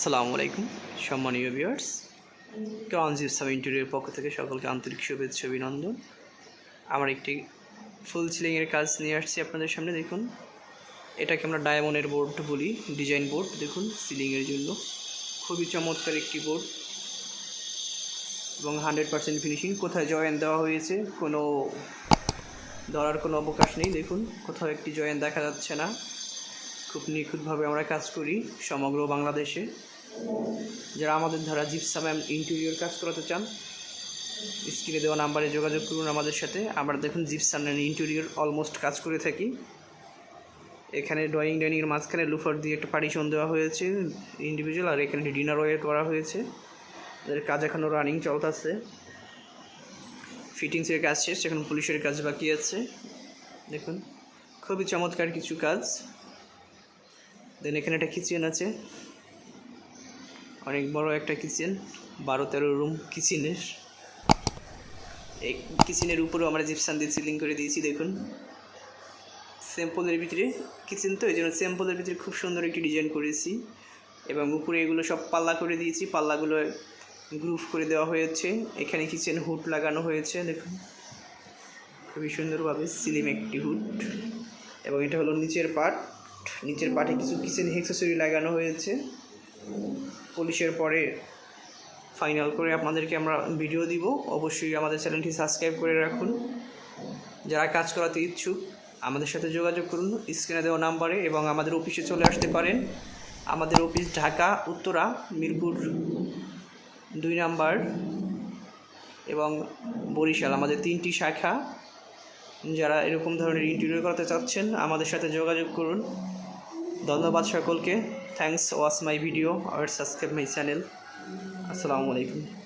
আসসালামু আলাইকুম, সম্মানীয় ভিউয়ার্স ক্রঞ্জিপ সাব ইন্টেরিয়র পক্ষ থেকে সকলকে আন্তরিক শুভেচ্ছা, অভিনন্দন। আমার একটি ফুল সিলিংয়ের কাজ নিয়ে আসছি আপনাদের সামনে, দেখুন। এটাকে আমরা ডায়মন্ডের বোর্ড বলি ডিজাইন বোর্ড দেখুন সিলিংয়ের জন্য। খুবই চমৎকার একটি বোর্ড এবং হান্ড্রেড পার্সেন্ট ফিনিশিং কোথায় জয়েন দেওয়া হয়েছে, কোনো, ধরার কোনো অবকাশ নেই, দেখুন। কোথাও একটি জয়েন দেখা যাচ্ছে না। খুব নিখুঁতভাবে আমরা কাজ করি সমগ্র বাংলাদেশে। যারা আমাদের দ্বারা জিপসাম ইন্টেরিয়র কাজ করাতে চান স্ক্রিনে দেওয়া নাম্বারে যোগাযোগ করুন আমাদের সাথে। আমরা দেখুন জিপসামের ইন্টেরিয়র অলমোস্ট কাজ করে থাকি। এখানে ড্রয়িং ডাইনিংয়ের মাঝখানে লুফার দিয়ে একটা পার্টিশন দেওয়া হয়েছে ইন্ডিভিজুয়াল আর এখানে ডিনার ওয়ার করা হয়েছে। এদের কাজ এখনও রানিং চলতেছে। ফিটিংসের কাজ শেষ, এখন পুলিশের কাজ বাকি আছে। দেখুন, খুবই চমৎকার কিছু কাজ। দেন এখানে একটা কিচেন আছে। অনেক বড় একটা কিচেন বারো তেরো রুম কিচেনের এই কিচেনের উপরেও আমরা জিপসান দিয়ে সিলিং করে দিয়েছি, দেখুন। স্যাম্পলের ভিতরে কিচেন তো এই জন্য স্যাম্পলের ভিতরে খুব সুন্দর একটি ডিজাইন করেছি। এবং উপরে এগুলো সব পাল্লা করে দিয়েছি, পাল্লাগুলো গ্রুপ করে দেওয়া হয়েছে। এখানে কিচেন হুড লাগানো হয়েছে, দেখুন। খুবই সুন্দরভাবে সিলিম একটি হুড এবং এটা হলো নিচের পার্ট নিচের পাটে কিছু কিচেন হেক্সেসরি লাগানো হয়েছে। পুলিশের পরে ফাইনাল করে আপনাদেরকে আমরা ভিডিও দিব। অবশ্যই আমাদের চ্যানেলটি সাবস্ক্রাইব করে রাখুন। যারা কাজ করাতে ইচ্ছুক, আমাদের সাথে যোগাযোগ করুন। স্ক্রিনে দেওয়া নাম্বারে এবং আমাদের অফিসে চলে আসতে পারেন। আমাদের অফিস ঢাকা, উত্তরা, মিরপুর দুই নাম্বার এবং বরিশাল, আমাদের তিনটি শাখা। যারা এরকম ধরনের ইন্টারভিউ করাতে চাচ্ছেন, আমাদের সাথে যোগাযোগ করুন। ধন্যবাদ সকলকে। থ্যাংকস ওয়াচ মাই ভিডিও আর সাবস্ক্রাইব মাই চ্যানেল আসসালামু আলাইকুম।